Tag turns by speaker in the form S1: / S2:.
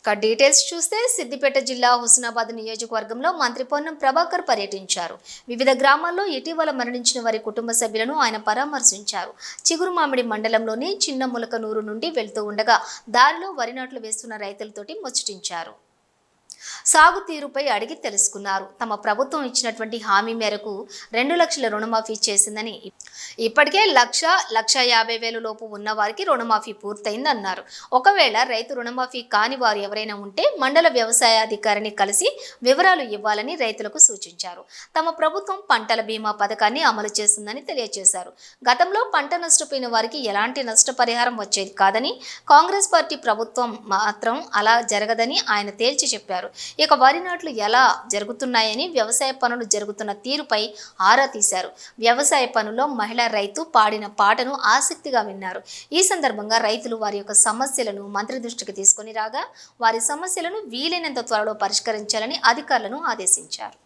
S1: ఇక డీటెయిల్స్ చూస్తే సిద్దిపేట జిల్లా హుస్నాబాద్ నియోజకవర్గంలో మంత్రి పొన్నం ప్రభాకర్ పర్యటించారు. వివిధ గ్రామాల్లో ఇటీవల మరణించిన వారి కుటుంబ సభ్యులను ఆయన పరామర్శించారు. చిగురుమామిడి మండలంలోని చిన్న ములకనూరు నుండి వెళ్తూ ఉండగా దారిలో వరి నాట్లు వేస్తున్న రైతులతోటి ముచ్చటించారు. సాగు తీరుపై అడిగి తెలుసుకున్నారు. తమ ప్రభుత్వం ఇచ్చినటువంటి హామీ మేరకు రెండు లక్షల రుణమాఫీ చేసిందని ఇప్పటికే లక్ష లక్ష యాభై వేలు లోపు ఉన్న వారికి రుణమాఫీ పూర్తయిందన్నారు. ఒకవేళ రైతు రుణమాఫీ కాని వారు ఎవరైనా ఉంటే మండల వ్యవసాయ అధికారిని కలిసి వివరాలు ఇవ్వాలని రైతులకు సూచించారు. తమ ప్రభుత్వం పంటల బీమా పథకాన్ని అమలు చేస్తుందని తెలియజేశారు. గతంలో పంట నష్టపోయిన వారికి ఎలాంటి నష్టపరిహారం వచ్చేది కాదని కాంగ్రెస్ పార్టీ ప్రభుత్వం మాత్రం అలా జరగదని ఆయన తేల్చి చెప్పారు. ఇక వరి నాట్లు ఎలా జరుగుతున్నాయని వ్యవసాయ పనులు జరుగుతున్న తీరుపై ఆరా తీశారు. వ్యవసాయ పనుల్లో మహిళా రైతు పాడిన పాటను ఆసక్తిగా విన్నారు. ఈ సందర్భంగా రైతులు వారి యొక్క సమస్యలను మంత్రి దృష్టికి తీసుకొని రాగా వారి సమస్యలను వీలైనంత త్వరలో పరిష్కరించాలని అధికారులను ఆదేశించారు.